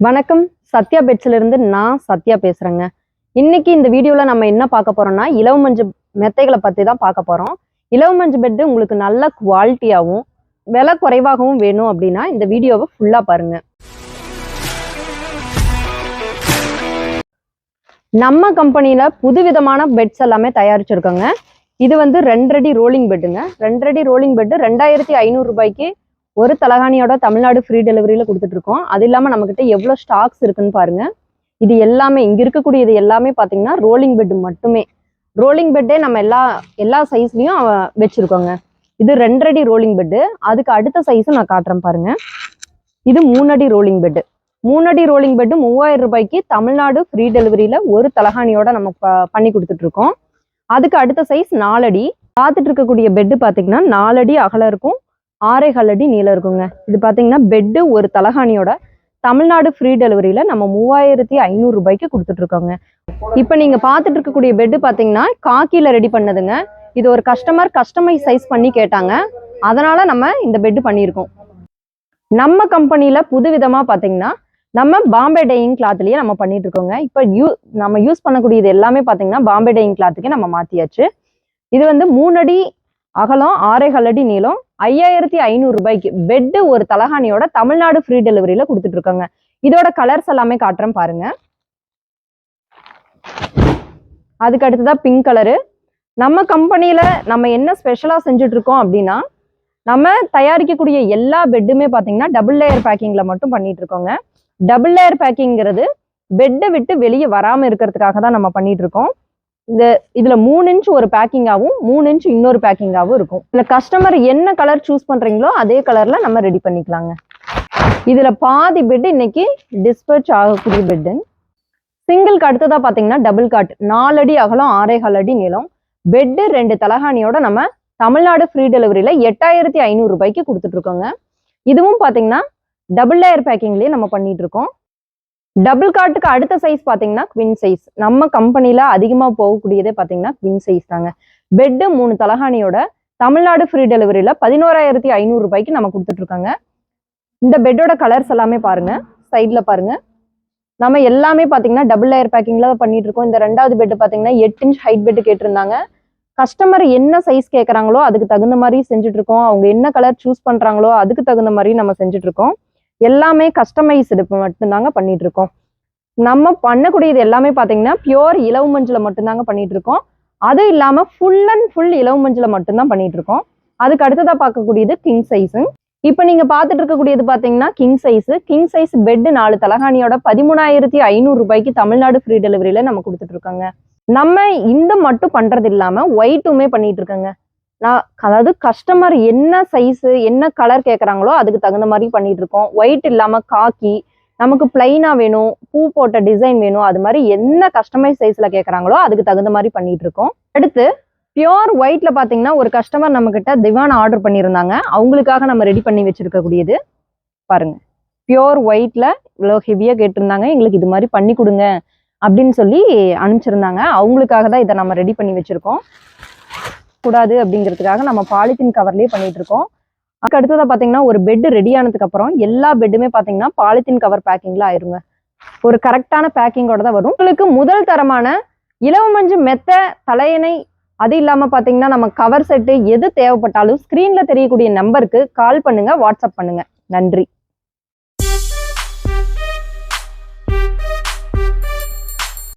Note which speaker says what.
Speaker 1: வணக்கம். சத்யா பெட்ஸ்லேருந்து நான் சத்யா பேசுகிறேங்க இன்னைக்கு இந்த வீடியோவில் நம்ம என்ன பார்க்க போகிறோம்னா இலவ மஞ்சு மெத்தைகளை பற்றி தான் பார்க்க போகிறோம் இலவ மஞ்சு பெட் உங்களுக்கு நல்ல குவாலிட்டியாகவும் விலை குறைவாகவும் வேணும் அப்படின்னா இந்த வீடியோவை ஃபுல்லாக பாருங்க. நம்ம கம்பெனியில் புதுவிதமான பெட்ஸ் எல்லாமே தயாரிச்சிருக்கோங்க. இது வந்து ரெண்டடி ரோலிங் பெட்டுங்க ரெண்டடி ரோலிங் பெட்டு ரெண்டாயிரத்தி ஐநூறு ரூபாய்க்கு ஒரு தலகாணியோட தமிழ்நாடு ஃப்ரீ டெலிவரியில கொடுத்துட்டு இருக்கோம் அது இல்லாம நம்மக்கிட்ட எவ்வளவு ஸ்டாக்ஸ் இருக்குன்னு பாருங்க. இது எல்லாமே இங்க இருக்கக்கூடிய இது எல்லாமே பாத்தீங்கன்னா ரோலிங் பெட் மட்டுமே. ரோலிங் பெட்டே நம்ம எல்லா எல்லா சைஸ்லயும் வச்சிருக்கோங்க. இது ரெண்டடி ரோலிங் பெட்டு அதுக்கு அடுத்த சைஸும் நான் காட்டுறேன் பாருங்க. இது மூணடி ரோலிங் பெட்டு மூணடி ரோலிங் பெட்டு மூவாயிரம் ரூபாய்க்கு தமிழ்நாடு ஃப்ரீ டெலிவரியில ஒரு தலகாணியோட நம்ம ப- பண்ணி கொடுத்துட்டு இருக்கோம் அதுக்கு அடுத்த சைஸ் நாலடி. பார்த்துட்டு இருக்கக்கூடிய பெட்டு பார்த்தீங்கன்னா நாலடி அகலம் இருக்கும். ஆறே கால் அடி நீளம் இருக்குங்க. இது பார்த்தீங்கன்னா பெட்டு ஒரு தலகாணியோட தமிழ்நாடு ஃப்ரீ டெலிவரியில நம்ம மூவாயிரத்தி ஐநூறு ரூபாய்க்கு கொடுத்துட்டு இருக்கோங்க இப்போ நீங்க பார்த்துட்டு இருக்கக்கூடிய பெட்டு பார்த்தீங்கன்னா காக்கில ரெடி பண்ணதுங்க. இது ஒரு கஸ்டமர் கஸ்டமைஸ் சைஸ் பண்ணி கேட்டாங்க. அதனால நம்ம இந்த பெட்டு பண்ணியிருக்கோம். நம்ம கம்பெனில புதுவிதமா பார்த்தீங்கன்னா நம்ம பாம்பே டையிங் கிளாத்லயே நம்ம பண்ணிட்டு இருக்கோங்க இப்போ யூ நம்ம யூஸ் பண்ணக்கூடியது எல்லாமே பார்த்தீங்கன்னா பாம்பே டையிங் கிளாத்துக்கே நம்ம மாத்தியாச்சு. இது வந்து மூணடி அகலம் ஆறேகால் அடி நீளம் ஐயாயிரத்தி ஐநூறு ரூபாய்க்கு பெட்டு ஒரு தலகாணியோட தமிழ்நாடு ஃப்ரீ டெலிவரியில கொடுத்துட்டு இருக்காங்க இதோட கலர்ஸ் எல்லாமே காட்டுறேன் பாருங்க. அதுக்கு அடுத்ததா பிங்க் கலரு நம்ம கம்பெனியில நம்ம என்ன ஸ்பெஷலா செஞ்சுட்டு இருக்கோம் அப்படின்னா நம்ம தயாரிக்கக்கூடிய எல்லா பெட்டுமே பாத்தீங்கன்னா டபுள் லேயர் பேக்கிங்ல மட்டும் பண்ணிட்டு இருக்கோங்க டபுள் லேயர் பேக்கிங்கிறது பெட்டை விட்டு வெளியே வராமல் இருக்கிறதுக்காக தான் நம்ம பண்ணிட்டு இருக்கோம் இந்த இதுல மூணு இன்ச் ஒரு பேக்கிங்காகவும் மூணு இன்ச் இன்னொரு பேக்கிங்காகவும் இருக்கும். இதுல கஸ்டமர் என்ன கலர் சூஸ் பண்றீங்களோ அதே கலர்ல நம்ம ரெடி பண்ணிக்கலாங்க. இதுல பாதி பெட் இன்னைக்கு டிஸ்பர்ச் ஆகக்கூடிய பெட்டு சிங்கிள்க்கு அடுத்ததா பாத்தீங்கன்னா டபுள் காட் நாலு அடி அகலம் ஆறேகால் அடி நீளம். பெட்டு ரெண்டு தலகாணியோட நம்ம தமிழ்நாடு ஃப்ரீ டெலிவரியில எட்டாயிரத்தி ஐநூறு ரூபாய்க்கு கொடுத்துட்டு இருக்கோங்க. இதுவும் பாத்தீங்கன்னா டபுள் லேயர் பேக்கிங்லயே நம்ம பண்ணிட்டு இருக்கோம். டபுள் காட்டுக்கு அடுத்த சைஸ் பார்த்தீங்கன்னா குவின் சைஸ் நம்ம கம்பெனியில் அதிகமாக போகக்கூடியதே பார்த்தீங்கன்னா குவின் சைஸ் தாங்க. பெட்டு மூணு தலகாணியோட தமிழ்நாடு ஃப்ரீ டெலிவரியில பதினோராயிரத்தி ஐநூறு ரூபாய்க்கு நம்ம கொடுத்துட்டு இருக்காங்க. இந்த பெட்டோட கலர்ஸ் எல்லாமே பாருங்க. சைட்ல பாருங்க. நம்ம எல்லாமே பார்த்தீங்கன்னா டபுள் லேயர் பேக்கிங்ல பண்ணிட்டு இருக்கோம். இந்த ரெண்டாவது பெட் பார்த்தீங்கன்னா எட்டு இன்ச் ஹைட் பெட் கேட்டிருந்தாங்க. கஸ்டமர் என்ன சைஸ் கேட்குறாங்களோ அதுக்கு தகுந்த மாதிரி செஞ்சுட்டு இருக்கோம். அவங்க என்ன கலர் சூஸ் பண்ணுறாங்களோ அதுக்கு தகுந்த மாதிரி நம்ம செஞ்சுட்டு இருக்கோம். எல்லாமே கஸ்டமைஸ்டு மட்டும்தாங்க பண்ணிட்டு இருக்கோம் நம்ம பண்ணக்கூடியது எல்லாமே பார்த்தீங்கன்னா பியோர் இலவு மஞ்சளை மட்டும்தாங்க பண்ணிட்டு இருக்கோம் அது இல்லாமல் ஃபுல் அண்ட் ஃபுல் இலவு மஞ்சளை மட்டும்தான் பண்ணிட்டு இருக்கோம் அதுக்கு அடுத்ததாக பார்க்கக்கூடியது கிங் சைஸு இப்போ நீங்கள் பார்த்துட்டு இருக்கக்கூடியது பார்த்தீங்கன்னா king size king size bed நாலு தலகாணியோட பதிமூணாயிரத்தி ஐநூறு ரூபாய்க்கு தமிழ்நாடு ஃப்ரீ டெலிவரியில நம்ம கொடுத்துட்டு இருக்கோங்க. நம்ம இந்த மட்டும் பண்றது இல்லாமல் ஒயிட்டுமே பண்ணிட்டு இருக்கோங்க நான் அதாவது கஸ்டமர் என்ன சைஸு என்ன கலர் கேட்குறாங்களோ அதுக்கு தகுந்த மாதிரி பண்ணிட்டு இருக்கோம் ஒயிட் இல்லாமல் காக்கி நமக்கு பிளைனாக வேணும். பூ போட்ட டிசைன் வேணும். அது மாதிரி என்ன கஸ்டமைஸ் சைஸில் கேட்குறாங்களோ அதுக்கு தகுந்த மாதிரி பண்ணிட்டு இருக்கோம் அடுத்து பியோர் ஒயிட்ல பார்த்தீங்கன்னா ஒரு கஸ்டமர் நம்மக்கிட்ட திவான் ஆர்டர் பண்ணியிருந்தாங்க. அவங்களுக்காக நம்ம ரெடி பண்ணி வச்சிருக்கக்கூடியது பாருங்க. பியோர் ஒயிட்ல இவ்வளோ ஹெவியாக கேட்டிருந்தாங்க. எங்களுக்கு இது மாதிரி பண்ணி கொடுங்க அப்படின்னு சொல்லி அனுப்பிச்சிருந்தாங்க. அவங்களுக்காக தான் இதை நம்ம ரெடி பண்ணி வச்சிருக்கோம். கூடாது அப்படிங்கிறதுக்காக நம்ம பாலித்தீன் கவர்லேயே பண்ணிட்டு இருக்கோம். அதுக்கு அடுத்ததாக பார்த்தீங்கன்னா ஒரு பெட் ரெடி ஆனதுக்கு அப்புறம் எல்லா பெட்டுமே பார்த்தீங்கன்னா பாலித்தீன் கவர் பேக்கிங்ல ஆயிருங்க. ஒரு கரெக்டான பேக்கிங்கோட தான் வரும். உங்களுக்கு முதல் தரமான இலவமஞ்சு மெத்த தலையணை அது இல்லாமல் பார்த்தீங்கன்னா நம்ம கவர் செட்டு எது தேவைப்பட்டாலும் ஸ்க்ரீனில் தெரியக்கூடிய நம்பருக்கு கால் பண்ணுங்க வாட்ஸ்அப் பண்ணுங்க. நன்றி.